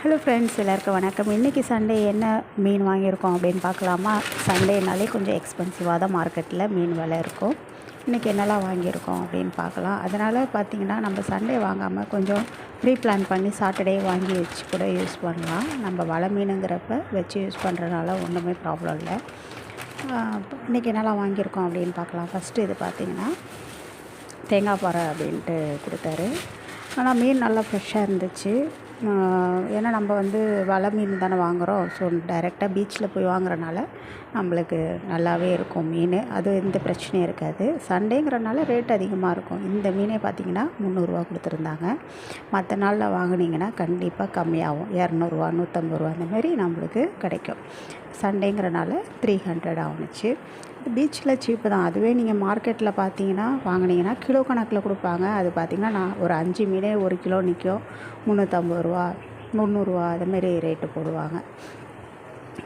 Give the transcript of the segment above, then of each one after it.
Hello friends எல்லாருக்கும் வணக்கம். இன்றைக்கி சண்டே என்ன மீன் வாங்கியிருக்கோம் அப்படின்னு பார்க்கலாமா? சண்டேனாலே கொஞ்சம் எக்ஸ்பென்சிவாக தான் மார்க்கெட்டில் மீன் விலை இருக்கும். இன்றைக்கி என்னெல்லாம் வாங்கியிருக்கோம் அப்படின்னு பார்க்கலாம். அதனால் பார்த்திங்கன்னா நம்ம சண்டே வாங்காமல் கொஞ்சம் ப்ரீ பிளான் பண்ணி சாட்டர்டே வாங்கி வச்சு கூட யூஸ் பண்ணலாம். நம்ம வலை மீனுங்கிறப்ப வச்சு யூஸ் பண்ணுறதுனால ஒன்றுமே ப்ராப்ளம் இல்லை. இன்றைக்கி என்னெல்லாம் வாங்கியிருக்கோம் அப்படின்னு பார்க்கலாம். ஃபஸ்ட்டு இது பார்த்திங்கன்னா தேங்காய் பாறை அப்படின்ட்டு கொடுத்தாரு. ஆனால் மீன் நல்லா ஃப்ரெஷ்ஷாக இருந்துச்சு. ஏன்னா நம்ம வந்து வலை மீன் தானே வாங்குகிறோம் ஸோ டைரெக்டாக பீச்சில் போய் வாங்குறனால நம்மளுக்கு நல்லாவே இருக்கும் மீன். அது எந்த பிரச்சனையும் இருக்காது. சண்டேங்கிறனால ரேட் அதிகமாக இருக்கும். இந்த மீனே பார்த்திங்கன்னா முந்நூறுரூவா கொடுத்துருந்தாங்க. மற்ற நாளில் வாங்கினீங்கன்னா கண்டிப்பாக கம்மியாகும். இரநூறுவா நூற்றம்பது ரூபா அந்த மாதிரி நம்மளுக்கு கிடைக்கும். சண்டேங்கிறனால த்ரீ ஹண்ட்ரட் ஆகுனுச்சு. பீச்சில் சீப்பு தான். அதுவே நீங்கள் மார்க்கெட்டில் பார்த்தீங்கன்னா வாங்கினீங்கன்னா கிலோ கணக்கில் கொடுப்பாங்க. அது பார்த்திங்கன்னா நான் ஒரு அஞ்சு மீனே ஒரு கிலோ நிற்கும் முந்நூற்றம்பது ரூபா முந்நூறுரூவா அதுமாரி ரேட்டு போடுவாங்க.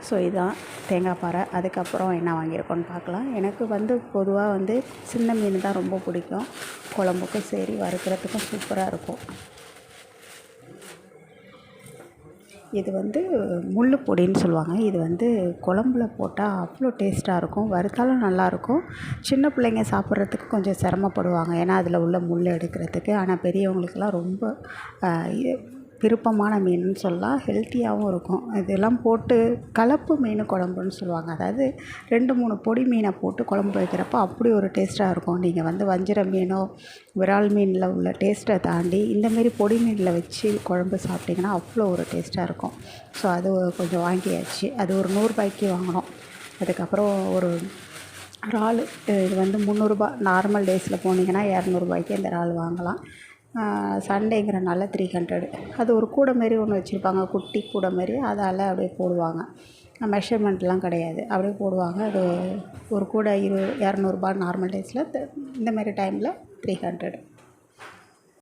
ஸோ இதுதான் தேங்காய் பாறை. அதுக்கப்புறம் என்ன வாங்கியிருக்கோன்னு பார்க்கலாம். எனக்கு வந்து பொதுவாக வந்து சின்ன மீன் தான் ரொம்ப பிடிக்கும். குழம்புக்கும் சரி வறுக்கிறதுக்கும் சூப்பராக இருக்கும். இது வந்து முள் பொடின்னு சொல்லுவாங்க. இது வந்து குழம்புல போட்டால் அவ்வளோ டேஸ்ட்டாக இருக்கும். வறுத்தாலும் நல்லாயிருக்கும் சின்ன பிள்ளைங்க சாப்பிட்றதுக்கு கொஞ்சம் சிரமப்படுவாங்க. ஏன்னா அதில் உள்ள முள் எடுக்கிறதுக்கு. ஆனால் பெரியவங்களுக்கெல்லாம் ரொம்ப விருப்பமான மீனுன்னு சொல்லலாம் ஹெல்த்தியாகவும் இருக்கும். இதெல்லாம் போட்டு கலப்பு மீன் குழம்புன்னு சொல்லுவாங்க. அதாவது ரெண்டு மூணு பொடி மீனை போட்டு குழம்பு வைக்கிறப்போ அப்படி ஒரு டேஸ்ட்டாக இருக்கும். நீங்கள் வந்து வஞ்சிர மீனோ விரால் மீனில் உள்ள டேஸ்ட்டை தாண்டி இந்தமாரி பொடி மீனில் வச்சு குழம்பு சாப்பிட்டிங்கன்னா அவ்வளோ ஒரு டேஸ்ட்டாக இருக்கும். ஸோ அது கொஞ்சம் வாங்கியாச்சு. அது ஒரு நூறுரூபாய்க்கு வாங்கினோம். அதுக்கப்புறம் ஒரு இறால் இது வந்து முந்நூறுரூபா நார்மல் டேஸில் போனீங்கன்னா இரநூறுபாய்க்கு இந்த இறால் வாங்கலாம். சண்டேங்கிறனால த்ரீ ஹண்ட்ரடு அது ஒரு கூடை மாரி ஒன்று வச்சுருப்பாங்க குட்டி கூடை மாரி. அதால் அப்படியே போடுவாங்க. மெஷர்மெண்ட்லாம் கிடையாது. அப்படியே போடுவாங்க. அது ஒரு கூடை இரு இரநூறுபா நார்மல் டேஸில் இந்த மாரி டைமில் த்ரீ ஹண்ட்ரடு